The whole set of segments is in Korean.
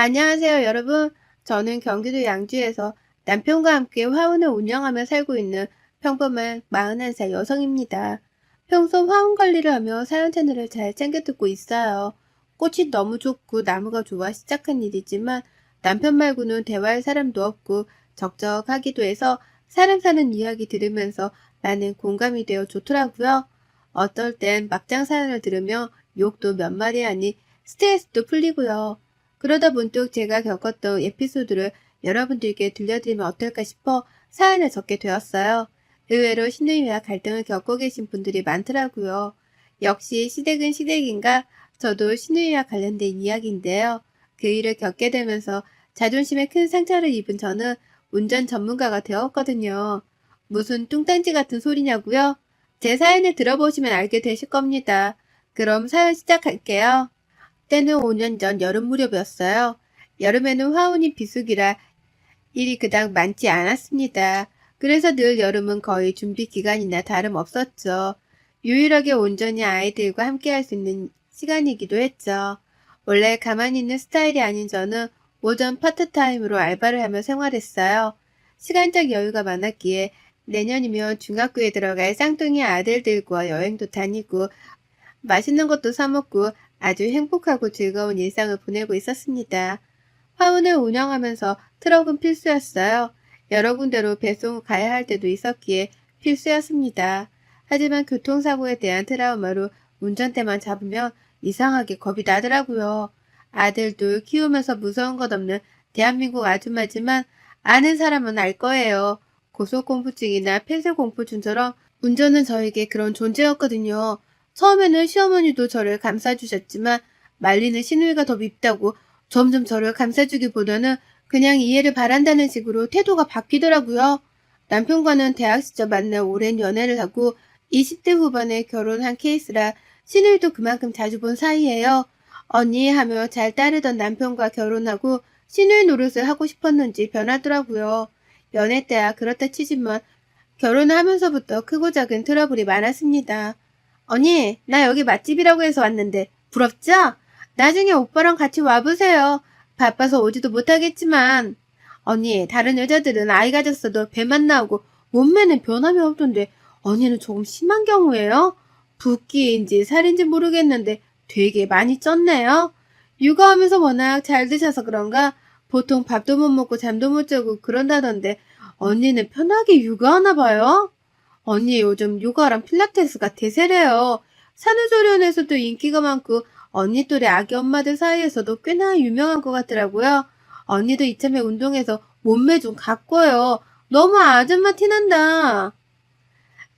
안녕하세요, 여러분. 저는 경기도 양주에서 남편과 함께 화원을 운영하며 살고 있는 평범한 41살 여성입니다. 평소 화원 관리를 하며 사연 채널을 잘 챙겨 듣고 있어요. 꽃이 너무 좋고 나무가 좋아 시작한 일이지만 남편 말고는 대화할 사람도 없고 적적하기도 해서 사람 사는 이야기 들으면서 나는 공감이 되어 좋더라고요. 어떨 땐 막장 사연을 들으며 욕도 몇 마디 하니 스트레스도 풀리고요. 그러다 문득 제가 겪었던 에피소드를 여러분들께 들려드리면 어떨까 싶어 사연을 적게 되었어요. 의외로 신우이와 갈등을 겪고 계신 분들이 많더라고요. 역시 시댁은 시댁인가? 저도 신우이와 관련된 이야기인데요. 그 일을 겪게 되면서 자존심에 큰 상처를 입은 저는 운전 전문가가 되었거든요. 무슨 뚱딴지 같은 소리냐고요? 제 사연을 들어보시면 알게 되실 겁니다. 그럼 사연 시작할게요. 때는 5년 전 여름 무렵이었어요. 여름에는 화운이 비수기라 일이 그닥 많지 않았습니다. 그래서 늘 여름은 거의 준비 기간이나 다름없었죠. 유일하게 온전히 아이들과 함께 할 수 있는 시간이기도 했죠. 원래 가만히 있는 스타일이 아닌 저는 오전 파트타임으로 알바를 하며 생활했어요. 시간적 여유가 많았기에 내년이면 중학교에 들어갈 쌍둥이 아들들과 여행도 다니고 맛있는 것도 사 먹고 아주 행복하고 즐거운 일상을 보내고 있었습니다. 화운을 운영하면서 트럭은 필수였어요. 여러 군데로 배송을 가야 할 때도 있었기에 필수였습니다. 하지만 교통사고에 대한 트라우마로 운전대만 잡으면 이상하게 겁이 나더라고요. 아들도 키우면서 무서운 것 없는 대한민국 아줌마지만 아는 사람은 알 거예요. 고소공포증이나 폐쇄공포증처럼 운전은 저에게 그런 존재였거든요. 처음에는 시어머니도 저를 감싸주셨지만 말리는 시누이가 더 밉다고 점점 저를 감싸주기보다는 그냥 이해를 바란다는 식으로 태도가 바뀌더라고요. 남편과는 대학 시절 만나 오랜 연애를 하고 20대 후반에 결혼한 케이스라 시누이도 그만큼 자주 본 사이예요. 언니 하며 잘 따르던 남편과 결혼하고 시누이 노릇을 하고 싶었는지 변하더라고요. 연애 때야 그렇다 치지만 결혼을 하면서부터 크고 작은 트러블이 많았습니다. 언니, 나 여기 맛집이라고 해서 왔는데 부럽죠? 나중에 오빠랑 같이 와보세요. 바빠서 오지도 못하겠지만. 언니, 다른 여자들은 아이 가졌어도 배만 나오고 몸매는 변함이 없던데 언니는 조금 심한 경우예요? 붓기인지 살인지 모르겠는데 되게 많이 쪘네요. 육아하면서 워낙 잘 드셔서 그런가 보통 밥도 못 먹고 잠도 못 자고 그런다던데 언니는 편하게 육아하나 봐요? 언니 요즘 요가랑 필라테스가 대세래요. 산후조리원에서도 인기가 많고 언니 또래 아기 엄마들 사이에서도 꽤나 유명한 것 같더라고요. 언니도 이참에 운동해서 몸매 좀 가꿔요. 너무 아줌마 티난다.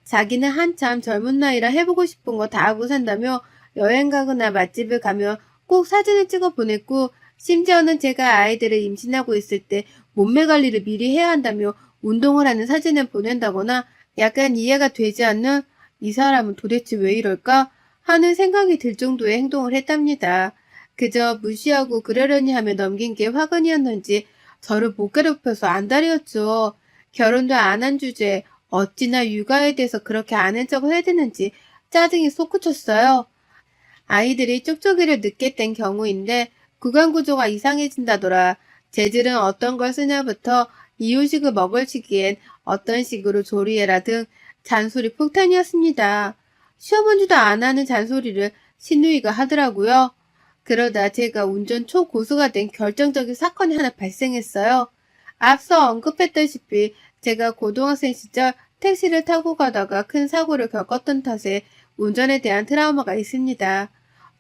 자기는 한참 젊은 나이라 해보고 싶은 거 다 하고 산다며 여행 가거나 맛집을 가면 꼭 사진을 찍어 보냈고 심지어는 제가 아이들을 임신하고 있을 때 몸매 관리를 미리 해야 한다며 운동을 하는 사진을 보낸다거나 약간 이해가 되지 않는 이 사람은 도대체 왜 이럴까 하는 생각이 들 정도의 행동을 했답니다. 그저 무시하고 그러려니 하며 넘긴 게 화근이었는지 저를 못 괴롭혀서 안달이었죠. 결혼도 안 한 주제에 어찌나 육아에 대해서 그렇게 아는 척을 해야 되는지 짜증이 솟구쳤어요. 아이들이 쪽쪽이를 늦게 뗀 경우인데 구강 구조가 이상해진다더라. 재질은 어떤 걸 쓰냐부터 이유식을 먹을 시기엔 어떤 식으로 조리해라 등 잔소리 폭탄이었습니다. 시어머니도 안 하는 잔소리를 신우이가 하더라고요. 그러다 제가 운전 초고수가 된 결정적인 사건이 하나 발생했어요. 앞서 언급했다시피 제가 고등학생 시절 택시를 타고 가다가 큰 사고를 겪었던 탓에 운전에 대한 트라우마가 있습니다.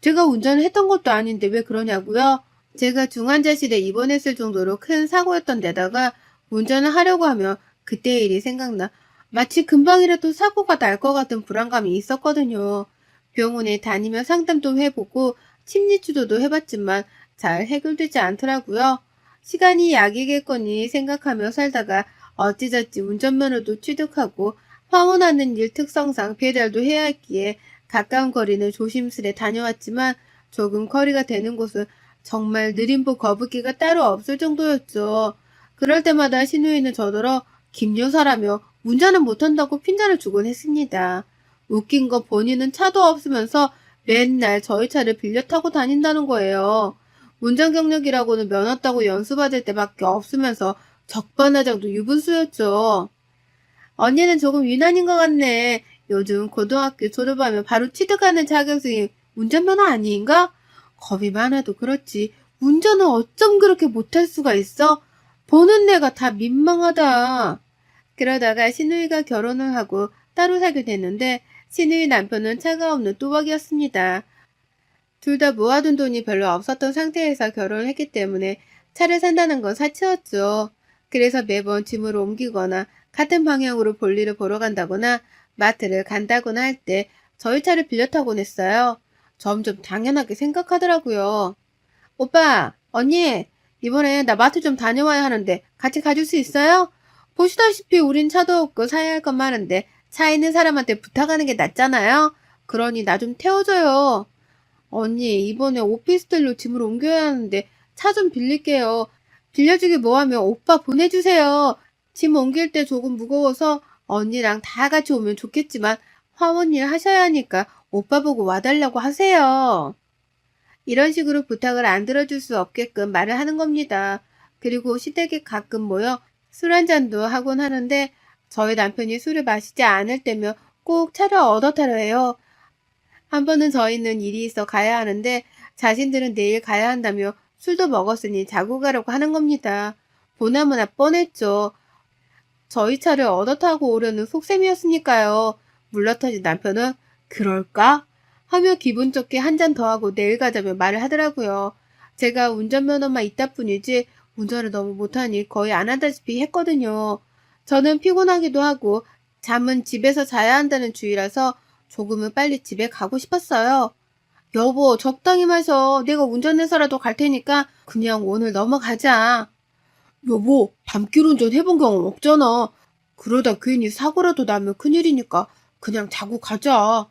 제가 운전을 했던 것도 아닌데 왜 그러냐고요? 제가 중환자실에 입원했을 정도로 큰 사고였던 데다가 운전을 하려고 하면 그때의 일이 생각나 마치 금방이라도 사고가 날 것 같은 불안감이 있었거든요. 병원에 다니며 상담도 해보고 심리치료도 해봤지만 잘 해결되지 않더라고요. 시간이 약이겠거니 생각하며 살다가 어찌저찌 운전면허도 취득하고 황혼하는 일 특성상 배달도 해야 했기에 가까운 거리는 조심스레 다녀왔지만 조금 거리가 되는 곳은 정말 느림보 거북이가 따로 없을 정도였죠. 그럴 때마다 신우이는 저더러 김여사라며 운전을 못한다고 핀잔을 주곤 했습니다. 웃긴 거 본인은 차도 없으면서 맨날 저희 차를 빌려 타고 다닌다는 거예요. 운전 경력이라고는 면허 따고 연수받을 때밖에 없으면서 적반하장도 유분수였죠. 언니는 조금 유난인 것 같네. 요즘 고등학교 졸업하면 바로 취득하는 자격증이 운전면허 아닌가? 겁이 많아도 그렇지. 운전을 어쩜 그렇게 못할 수가 있어? 보는 내가 다 민망하다. 그러다가 신우이가 결혼을 하고 따로 살게 됐는데 신우이 남편은 차가 없는 뚜벅이었습니다. 둘 다 모아둔 돈이 별로 없었던 상태에서 결혼을 했기 때문에 차를 산다는 건 사치였죠. 그래서 매번 짐을 옮기거나 같은 방향으로 볼일을 보러 간다거나 마트를 간다거나 할 때 저희 차를 빌려 타곤 했어요. 점점 당연하게 생각하더라고요. 오빠, 언니, 이번에 나 마트 좀 다녀와야 하는데 같이 가줄 수 있어요? 보시다시피 우린 차도 없고 사야 할건 많은데 차 있는 사람한테 부탁하는 게 낫잖아요? 그러니 나 좀 태워줘요. 언니, 이번에 오피스텔로 짐을 옮겨야 하는데 차 좀 빌릴게요. 빌려주기 뭐하면 오빠 보내주세요. 짐 옮길 때 조금 무거워서 언니랑 다 같이 오면 좋겠지만 화원 일 하셔야 하니까 오빠 보고 와달라고 하세요. 이런 식으로 부탁을 안 들어줄 수 없게끔 말을 하는 겁니다. 그리고 시댁에 가끔 모여 술 한잔도 하곤 하는데 저희 남편이 술을 마시지 않을 때면 꼭 차를 얻어 타려 해요. 한 번은 저희는 일이 있어 가야 하는데 자신들은 내일 가야 한다며 술도 먹었으니 자고 가려고 하는 겁니다. 보나마나 뻔했죠. 저희 차를 얻어 타고 오려는 속셈이었으니까요. 물러터진 남편은 그럴까? 하며 기분 좋게 한 잔 더 하고 내일 가자며 말을 하더라고요. 제가 운전면허만 있다 뿐이지 운전을 너무 못하니 거의 안 한다시피 했거든요. 저는 피곤하기도 하고 잠은 집에서 자야 한다는 주의라서 조금은 빨리 집에 가고 싶었어요. 여보, 적당히 마셔. 내가 운전해서라도 갈 테니까 그냥 오늘 넘어가자. 여보, 밤길 운전 해본 경험 없잖아. 그러다 괜히 사고라도 나면 큰일이니까 그냥 자고 가자.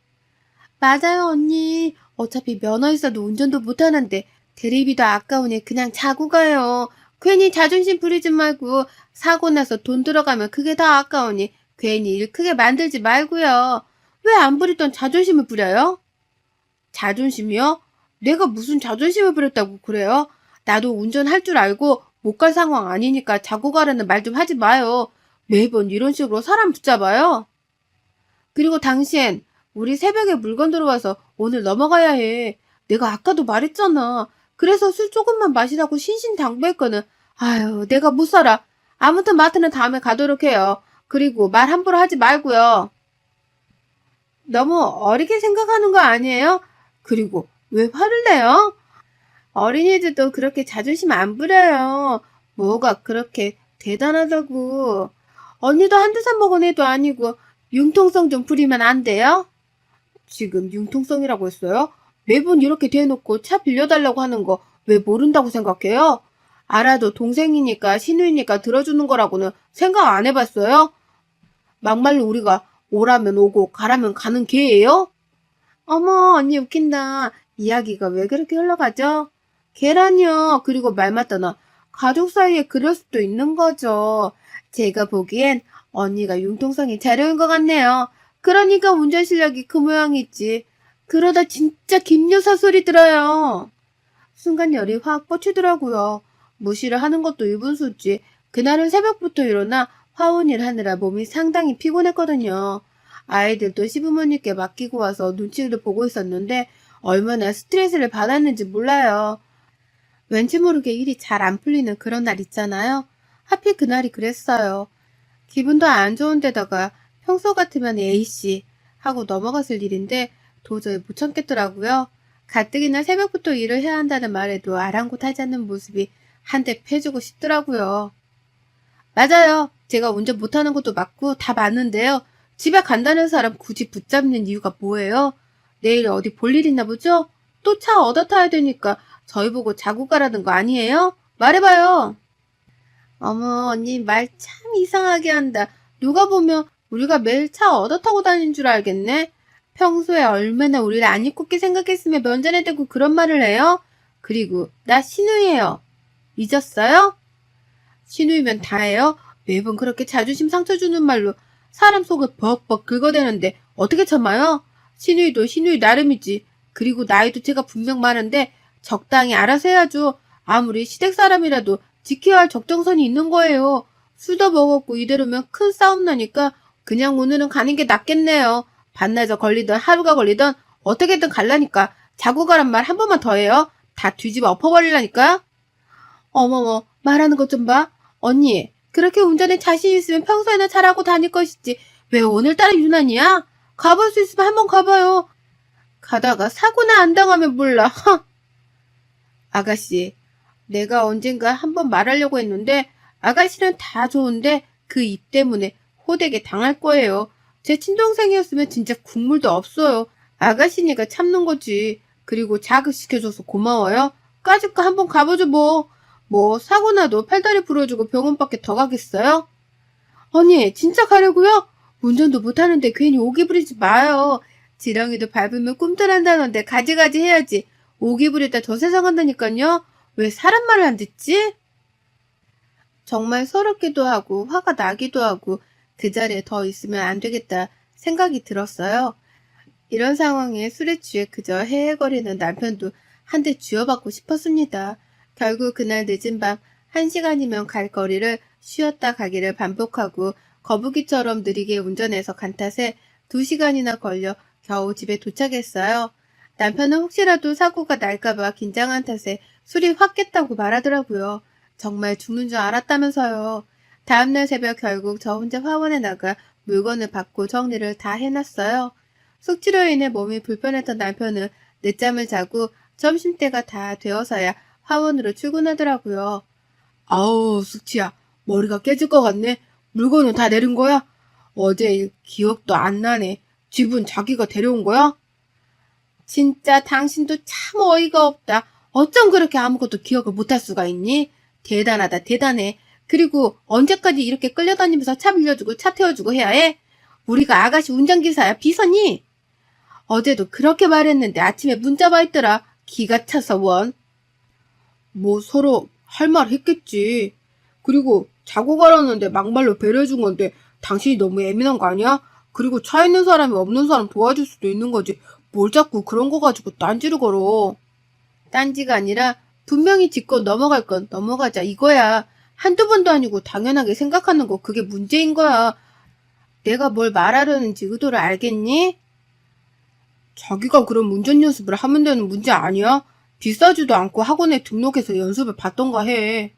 맞아요, 언니. 어차피 면허 있어도 운전도 못하는데 대리비도 아까우니 그냥 자고 가요. 괜히 자존심 부리지 말고 사고 나서 돈 들어가면 그게 더 아까우니 괜히 일 크게 만들지 말고요. 왜 안 부리던 자존심을 부려요? 자존심이요? 내가 무슨 자존심을 부렸다고 그래요? 나도 운전할 줄 알고 못 갈 상황 아니니까 자고 가라는 말 좀 하지 마요. 매번 이런 식으로 사람 붙잡아요. 그리고 당신, 우리 새벽에 물건 들어와서 오늘 넘어가야 해. 내가 아까도 말했잖아. 그래서 술 조금만 마시라고 신신당부했거든. 아유, 내가 못 살아. 아무튼 마트는 다음에 가도록 해요. 그리고 말 함부로 하지 말고요. 너무 어리게 생각하는 거 아니에요? 그리고 왜 화를 내요? 어린이들도 그렇게 자존심 안 부려요. 뭐가 그렇게 대단하다고. 언니도 한두 산 먹은 애도 아니고 융통성 좀 부리면 안 돼요? 지금 융통성이라고 했어요? 매번 이렇게 대놓고 차 빌려달라고 하는 거 왜 모른다고 생각해요? 알아도 동생이니까 신우이니까 들어주는 거라고는 생각 안 해봤어요? 막말로 우리가 오라면 오고 가라면 가는 개예요? 어머 언니 웃긴다. 이야기가 왜 그렇게 흘러가죠? 계란이요. 그리고 말 맞다나 가족 사이에 그럴 수도 있는 거죠. 제가 보기엔 언니가 융통성이 잘 어울린 것 같네요. 그러니까 운전 실력이 그 모양이지. 그러다 진짜 김여사 소리 들어요. 순간 열이 확 뻗치더라고요. 무시를 하는 것도 유분수지. 그날은 새벽부터 일어나 화원일 하느라 몸이 상당히 피곤했거든요. 아이들도 시부모님께 맡기고 와서 눈치를 보고 있었는데 얼마나 스트레스를 받았는지 몰라요. 왠지 모르게 일이 잘 안 풀리는 그런 날 있잖아요. 하필 그날이 그랬어요. 기분도 안 좋은데다가 평소 같으면 A씨 하고 넘어갔을 일인데 도저히 못 참겠더라고요. 가뜩이나 새벽부터 일을 해야 한다는 말에도 아랑곳하지 않는 모습이 한 대 패주고 싶더라고요. 맞아요. 제가 운전 못하는 것도 맞고 다 맞는데요. 집에 간다는 사람 굳이 붙잡는 이유가 뭐예요? 내일 어디 볼 일 있나 보죠? 또 차 얻어 타야 되니까 저희 보고 자고 가라는 거 아니에요? 말해봐요. 어머, 언니 말 참 이상하게 한다. 누가 보면 우리가 매일 차 얻어 타고 다니는 줄 알겠네? 평소에 얼마나 우리를 안 입고게 생각했으면 면전에 대고 그런 말을 해요? 그리고 나 신우예요. 잊었어요? 신우이면 다예요? 매번 그렇게 자존심 상처 주는 말로 사람 속을 벅벅 긁어대는데 어떻게 참아요? 신우이도 신우이 나름이지. 그리고 나이도 제가 분명 많은데 적당히 알아서 해야죠. 아무리 시댁 사람이라도 지켜야 할 적정선이 있는 거예요. 술도 먹었고 이대로면 큰 싸움 나니까 그냥 오늘은 가는 게 낫겠네요. 반나절 걸리든 하루가 걸리든 어떻게든 갈라니까 자고 가란 말 한 번만 더 해요. 다 뒤집어 엎어버리라니까. 어머머 말하는 것 좀 봐. 언니 그렇게 운전에 자신 있으면 평소에는 잘하고 다닐 것이지 왜 오늘따라 유난이야? 가볼 수 있으면 한번 가봐요. 가다가 사고나 안 당하면 몰라. 허. 아가씨, 내가 언젠가 한번 말하려고 했는데 아가씨는 다 좋은데 그 입 때문에 호되게 당할 거예요. 제 친동생이었으면 진짜 국물도 없어요. 아가씨니까 참는 거지. 그리고 자극시켜줘서 고마워요. 까짓거 한번 가보죠 뭐. 뭐 사고 나도 팔다리 부러지고 병원밖에 더 가겠어요? 언니 진짜 가려고요? 운전도 못하는데 괜히 오기 부리지 마요. 지렁이도 밟으면 꿈틀한다는데 가지가지 해야지. 오기 부리다 더 세상한다니까요. 왜 사람 말을 안 듣지? 정말 서럽기도 하고 화가 나기도 하고 그 자리에 더 있으면 안 되겠다 생각이 들었어요. 이런 상황에 술에 취해 그저 헤헤거리는 남편도 한 대 쥐어받고 싶었습니다. 결국 그날 늦은 밤 한 시간이면 갈 거리를 쉬었다 가기를 반복하고 거북이처럼 느리게 운전해서 간 탓에 두 시간이나 걸려 겨우 집에 도착했어요. 남편은 혹시라도 사고가 날까봐 긴장한 탓에 술이 확 깼다고 말하더라고요. 정말 죽는 줄 알았다면서요. 다음날 새벽 결국 저 혼자 화원에 나가 물건을 받고 정리를 다 해놨어요. 숙취로 인해 몸이 불편했던 남편은 늦잠을 자고 점심때가 다 되어서야 화원으로 출근하더라고요. 아우, 숙취야. 머리가 깨질 것 같네. 물건은 다 내린 거야? 어제 일 기억도 안 나네. 집은 자기가 데려온 거야? 진짜 당신도 참 어이가 없다. 어쩜 그렇게 아무것도 기억을 못할 수가 있니? 대단하다, 대단해. 그리고 언제까지 이렇게 끌려다니면서 차 빌려주고 차 태워주고 해야 해? 우리가 아가씨 운전기사야, 비서니? 어제도 그렇게 말했는데 아침에 문자 와 있더라. 기가 차서 원. 뭐 서로 할 말 했겠지. 그리고 자고 가라는데 막말로 배려해준 건데 당신이 너무 예민한 거 아니야? 그리고 차 있는 사람이 없는 사람 도와줄 수도 있는 거지. 뭘 자꾸 그런 거 가지고 딴지를 걸어. 딴지가 아니라 분명히 짚고 넘어갈 건 넘어가자 이거야. 한두 번도 아니고 당연하게 생각하는 거 그게 문제인 거야. 내가 뭘 말하려는지 의도를 알겠니? 자기가 그런 운전 연습을 하면 되는 문제 아니야? 비싸지도 않고 학원에 등록해서 연습을 받던가 해.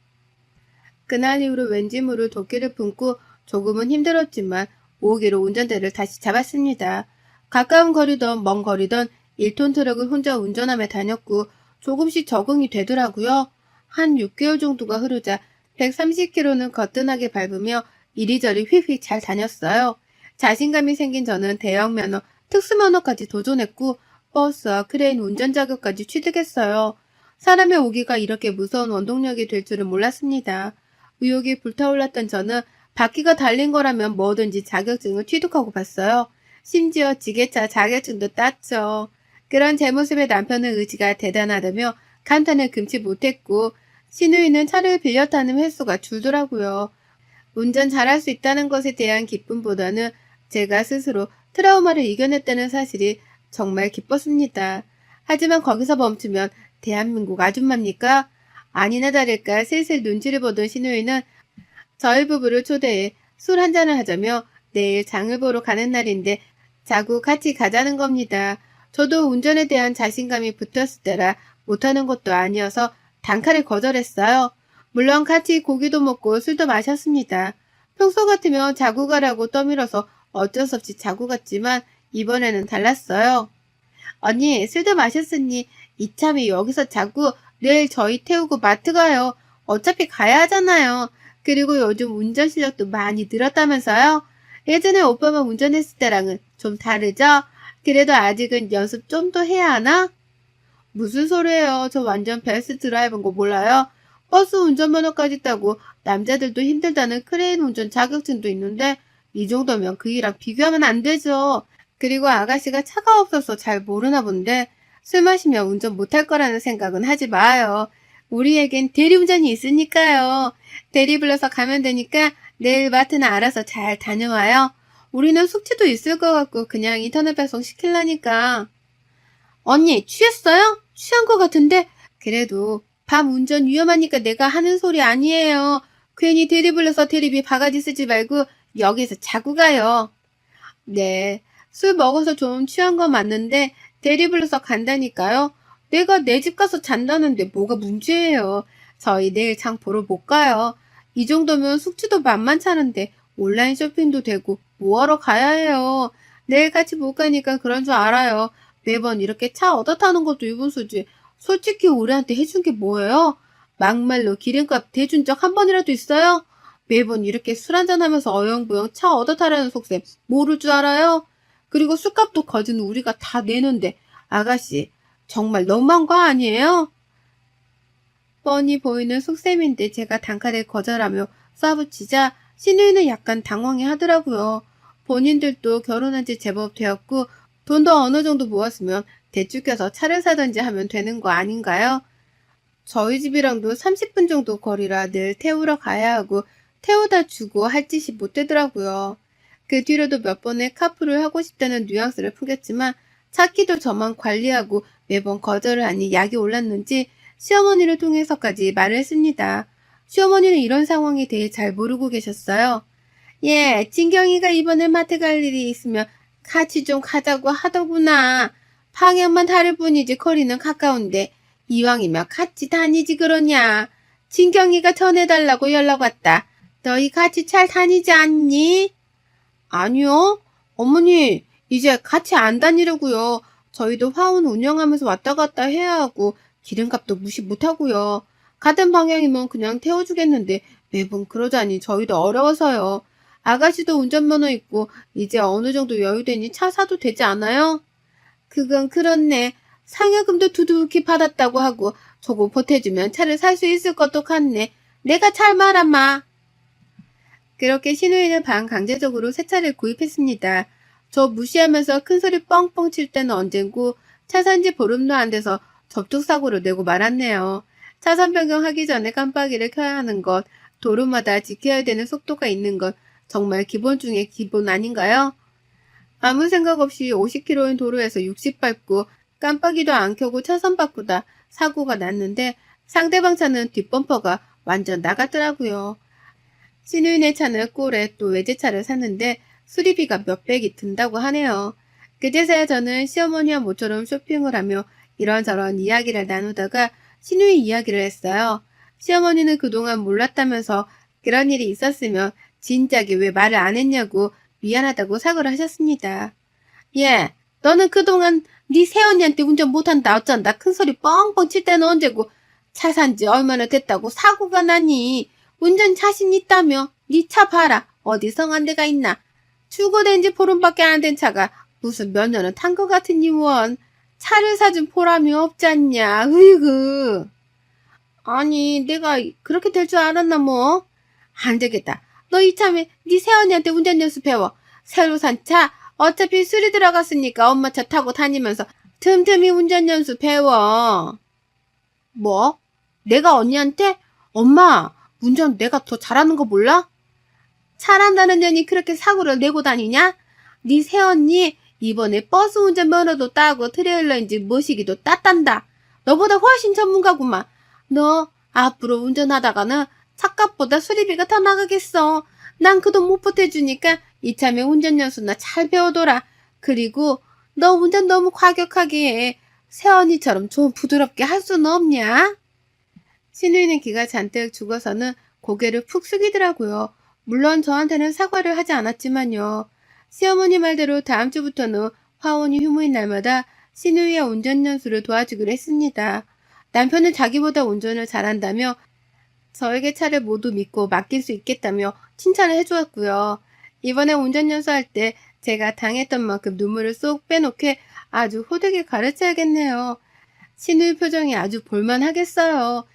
그날 이후로 왠지 모를 도끼를 품고 조금은 힘들었지만 오기로 운전대를 다시 잡았습니다. 가까운 거리든 먼 거리든 1톤 트럭을 혼자 운전하며 다녔고 조금씩 적응이 되더라고요. 한 6개월 정도가 흐르자 130km는 거뜬하게 밟으며 이리저리 휙휙 잘 다녔어요. 자신감이 생긴 저는 대형 면허, 특수 면허까지 도전했고 버스와 크레인 운전 자격까지 취득했어요. 사람의 오기가 이렇게 무서운 원동력이 될 줄은 몰랐습니다. 의욕이 불타올랐던 저는 바퀴가 달린 거라면 뭐든지 자격증을 취득하고 봤어요. 심지어 지게차 자격증도 땄죠. 그런 제 모습에 남편의 의지가 대단하다며 감탄을 금치 못했고 신우이는 차를 빌려 타는 횟수가 줄더라고요. 운전 잘할 수 있다는 것에 대한 기쁨보다는 제가 스스로 트라우마를 이겨냈다는 사실이 정말 기뻤습니다. 하지만 거기서 멈추면 대한민국 아줌마입니까? 아니나 다를까 슬슬 눈치를 보던 신우이는 저희 부부를 초대해 술 한잔을 하자며 내일 장을 보러 가는 날인데 자고 같이 가자는 겁니다. 저도 운전에 대한 자신감이 붙었을 때라 못하는 것도 아니어서 단칼에 거절했어요. 물론 같이 고기도 먹고 술도 마셨습니다. 평소 같으면 자고 가라고 떠밀어서 어쩔 수 없이 자고 갔지만 이번에는 달랐어요. 언니 술도 마셨으니 이참에 여기서 자고 내일 저희 태우고 마트 가요. 어차피 가야 하잖아요. 그리고 요즘 운전 실력도 많이 늘었다면서요? 예전에 오빠만 운전했을 때랑은 좀 다르죠? 그래도 아직은 연습 좀 더 해야 하나? 무슨 소리예요? 저 완전 베스트 드라이버인 거 몰라요? 버스 운전면허까지 따고 남자들도 힘들다는 크레인 운전 자격증도 있는데 이 정도면 그이랑 비교하면 안 되죠. 그리고 아가씨가 차가 없어서 잘 모르나 본데 술 마시면 운전 못할 거라는 생각은 하지 마요. 우리에겐 대리운전이 있으니까요. 대리 불러서 가면 되니까 내일 마트는 알아서 잘 다녀와요. 우리는 숙취도 있을 것 같고 그냥 인터넷 배송 시킬라니까. 언니 취했어요? 취한 것 같은데 그래도 밤 운전 위험하니까 내가 하는 소리 아니에요. 괜히 대리 불러서 대리비 바가지 쓰지 말고 여기서 자고 가요. 네, 술 먹어서 좀 취한 건 맞는데 대리 불러서 간다니까요. 내가 내 집 가서 잔다는데 뭐가 문제예요. 저희 내일 장 보러 못 가요. 이 정도면 숙취도 만만찮은데 온라인 쇼핑도 되고 뭐하러 가야 해요. 내일 같이 못 가니까 그런 줄 알아요. 매번 이렇게 차 얻어 타는 것도 유분수지. 솔직히 우리한테 해준 게 뭐예요? 막말로 기름값 대준 적 한 번이라도 있어요? 매번 이렇게 술 한잔하면서 어영부영 차 얻어 타라는 속셈 모를 줄 알아요? 그리고 술값도 거진 우리가 다 내는데 아가씨 정말 너무한 거 아니에요? 뻔히 보이는 속셈인데 제가 단칼에 거절하며 쏴붙이자 신우이는 약간 당황해 하더라고요. 본인들도 결혼한 지 제법 되었고 돈도 어느 정도 모았으면 대출 껴서 차를 사든지 하면 되는 거 아닌가요? 저희 집이랑도 30분 정도 거리라 늘 태우러 가야 하고 태우다 주고 할 짓이 못 되더라고요. 그 뒤로도 몇 번의 카풀을 하고 싶다는 뉘앙스를 풍겼지만 차키도 저만 관리하고 매번 거절을 하니 약이 올랐는지 시어머니를 통해서까지 말을 했습니다. 시어머니는 이런 상황에 대해 잘 모르고 계셨어요. 예, 진경이가 이번에 마트 갈 일이 있으면 같이 좀 가자고 하더구나. 방향만 다를 뿐이지 거리는 가까운데 이왕이면 같이 다니지 그러냐. 진경이가 전해달라고 연락 왔다. 너희 같이 잘 다니지 않니? 아니요. 어머니, 이제 같이 안 다니려고요. 저희도 화운 운영하면서 왔다 갔다 해야 하고 기름값도 무시 못하고요. 같은 방향이면 그냥 태워주겠는데 매번 그러자니 저희도 어려워서요. 아가씨도 운전면허 있고 이제 어느 정도 여유되니 차 사도 되지 않아요? 그건 그렇네. 상여금도 두둑히 받았다고 하고 조금 보태주면 차를 살 수 있을 것도 같네. 내가 잘 말아마. 그렇게 신우이는 반 강제적으로 새 차를 구입했습니다. 저 무시하면서 큰소리 뻥뻥 칠 때는 언젠고 차 산지 보름도 안 돼서 접촉사고를 내고 말았네요. 차선 변경하기 전에 깜빡이를 켜야 하는 것, 도로마다 지켜야 되는 속도가 있는 것, 정말 기본 중에 기본 아닌가요? 아무 생각 없이 50km인 도로에서 60 밟고 깜빡이도 안 켜고 차선 바꾸다 사고가 났는데 상대방 차는 뒷범퍼가 완전 나갔더라고요. 신우인의 차는 꼴에 또 외제차를 샀는데 수리비가 몇백이 든다고 하네요. 그제서야 저는 시어머니와 모처럼 쇼핑을 하며 이런저런 이야기를 나누다가 신우이 이야기를 했어요. 시어머니는 그동안 몰랐다면서 그런 일이 있었으면 진작에 왜 말을 안 했냐고 미안하다고 사과를 하셨습니다. 예, 너는 그동안 네 새언니한테 운전 못한다 어쩐다 큰 소리 뻥뻥 칠 때는 언제고 차 산 지 얼마나 됐다고 사고가 나니? 운전 자신 있다며 네 차 봐라 어디 성한 데가 있나? 출고된 지 보름밖에 안 된 차가 무슨 몇 년은 탄 것 같은 이원. 차를 사준 보람이 없지 않냐 으이그 아니 내가 그렇게 될 줄 알았나 뭐? 안 되겠다 너 이참에 네 새언니한테 운전 연수 배워 새로 산 차 어차피 술이 들어갔으니까 엄마 차 타고 다니면서 틈틈이 운전 연수 배워 뭐? 내가 언니한테? 엄마, 운전 내가 더 잘하는 거 몰라? 잘한다는 년이 그렇게 사고를 내고 다니냐? 네 새언니 이번에 버스 운전 면허도 따고 트레일러인지 모시기도 땄단다. 너보다 훨씬 전문가구만. 너 앞으로 운전하다가는 차값보다 수리비가 더 나가겠어. 난 그 돈 못 보태주니까 이참에 운전 연수나 잘 배워둬라. 그리고 너 운전 너무 과격하게 해. 새언니처럼 좀 부드럽게 할 수는 없냐? 신우이는 기가 잔뜩 죽어서는 고개를 푹 숙이더라고요. 물론 저한테는 사과를 하지 않았지만요. 시어머니 말대로 다음 주부터는 화원이 휴무인 날마다 신우이의 운전 연수를 도와주기로 했습니다. 남편은 자기보다 운전을 잘한다며 저에게 차를 모두 믿고 맡길 수 있겠다며 칭찬을 해주었고요. 이번에 운전 연수할 때 제가 당했던 만큼 눈물을 쏙 빼놓게 아주 호되게 가르쳐야겠네요. 신우이 표정이 아주 볼만하겠어요.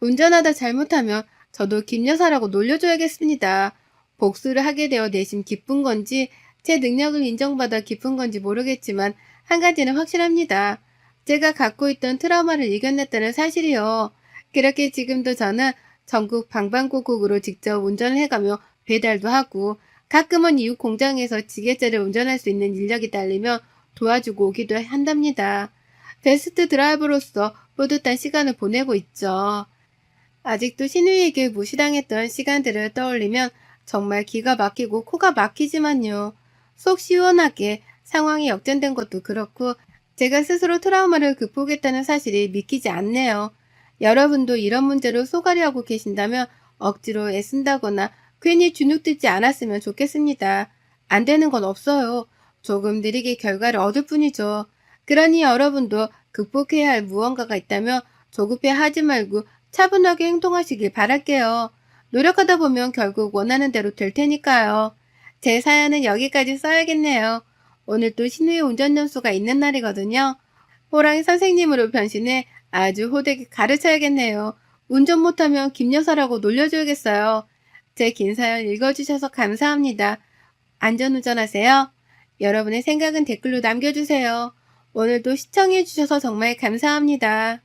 운전하다 잘못하면 저도 김여사라고 놀려줘야겠습니다. 복수를 하게 되어 내심 기쁜 건지 제 능력을 인정받아 기쁜 건지 모르겠지만 한 가지는 확실합니다. 제가 갖고 있던 트라우마를 이겨냈다는 사실이요. 그렇게 지금도 저는 전국 방방곡곡으로 직접 운전을 해가며 배달도 하고 가끔은 이웃 공장에서 지게차를 운전할 수 있는 인력이 딸리면 도와주고 오기도 한답니다. 베스트 드라이버로서 뿌듯한 시간을 보내고 있죠. 아직도 신우이에게 무시당했던 시간들을 떠올리면 정말 기가 막히고 코가 막히지만요. 속 시원하게 상황이 역전된 것도 그렇고 제가 스스로 트라우마를 극복했다는 사실이 믿기지 않네요. 여러분도 이런 문제로 쏘가리하고 계신다면 억지로 애쓴다거나 괜히 주눅들지 않았으면 좋겠습니다. 안 되는 건 없어요. 조금 느리게 결과를 얻을 뿐이죠. 그러니 여러분도 극복해야 할 무언가가 있다면 조급해 하지 말고 차분하게 행동하시길 바랄게요. 노력하다 보면 결국 원하는 대로 될 테니까요. 제 사연은 여기까지 써야겠네요. 오늘 또 신우의 운전 연수가 있는 날이거든요. 호랑이 선생님으로 변신해 아주 호되게 가르쳐야겠네요. 운전 못하면 김여사라고 놀려줘야겠어요. 제 긴 사연 읽어주셔서 감사합니다. 안전운전하세요. 여러분의 생각은 댓글로 남겨주세요. 오늘도 시청해주셔서 정말 감사합니다.